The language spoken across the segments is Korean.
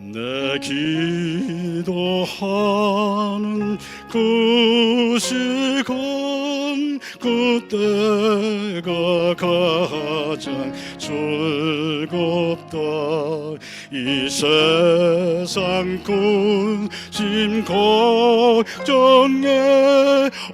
내 기도하는 그 시간 그때가 가장 즐겁다. 이 세상 근심 걱정에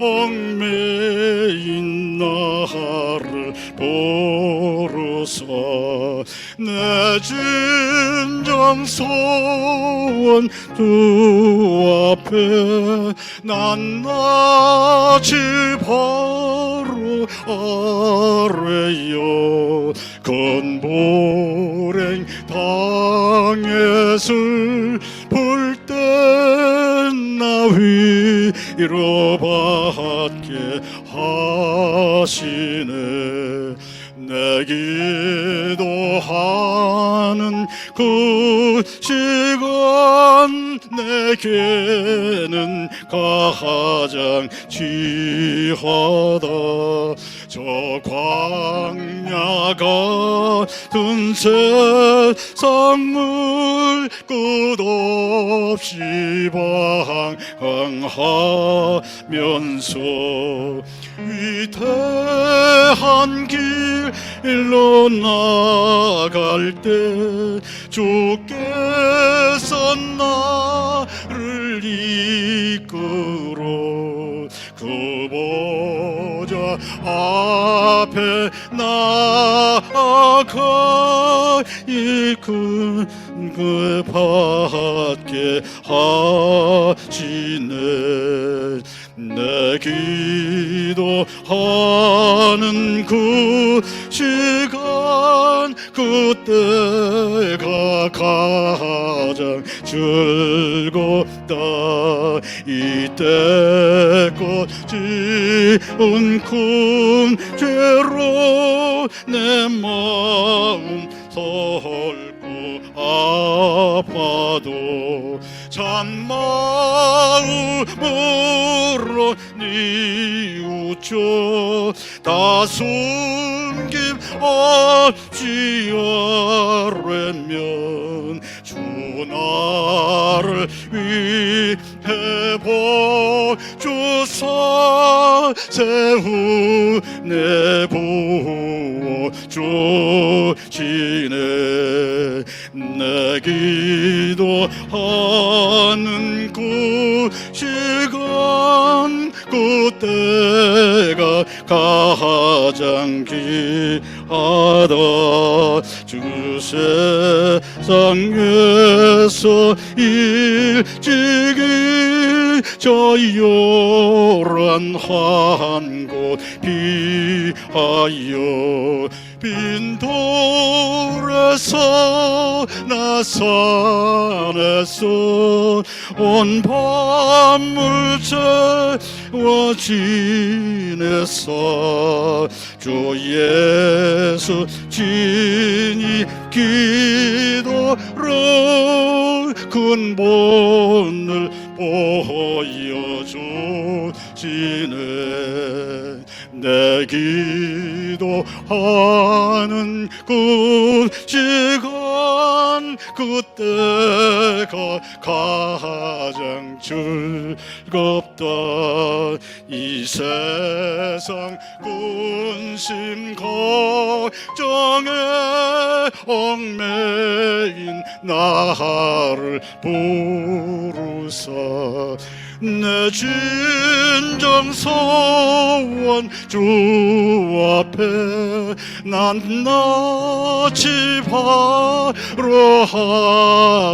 얽매인 나를 보 로서. 내 진정 소원 주 앞에 난 나지 바로 아래요. 건보랭 당했을 볼때나 위로 받게 하시네 내 기도하는 그 시간 내게는 가장 지하다. 저 광야 같은 세상을 끝없이 방황하면서 위대한 길 로 나갈 때 주께서 나를 이끌어 그 보좌 앞에 나아가 이끈 그 받게 하시네. 내 기도하는 그 시간 그때가 가장 즐겁다. 이때까지 은 큰 죄로 내 마음 설고 아파도 참 마음으로 뉘우쳐 다 숨김 없이 아뢰면 주 나를 위해 보주사 세우 내 부어 주시네 시간 그때가 가장 귀하다. 주 세상에서 일찍이 저 요란한 곳 피하여 빈 돌에서 나 산에서 온 밤을 채워 지냈어 주 예수 진이 기도로 근본을 보여 주시네 내 기도하는 그 시간 그때가 가장 즐겁다 이 세상 근심 걱정에 얽매인 나를 부르사 내 진정 소원 주 앞에 난 나지 바로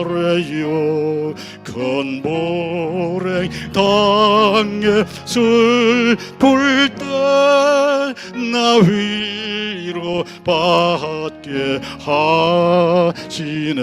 하래요. 건보랭 땅에 슬플 때나 위로 받게 하시네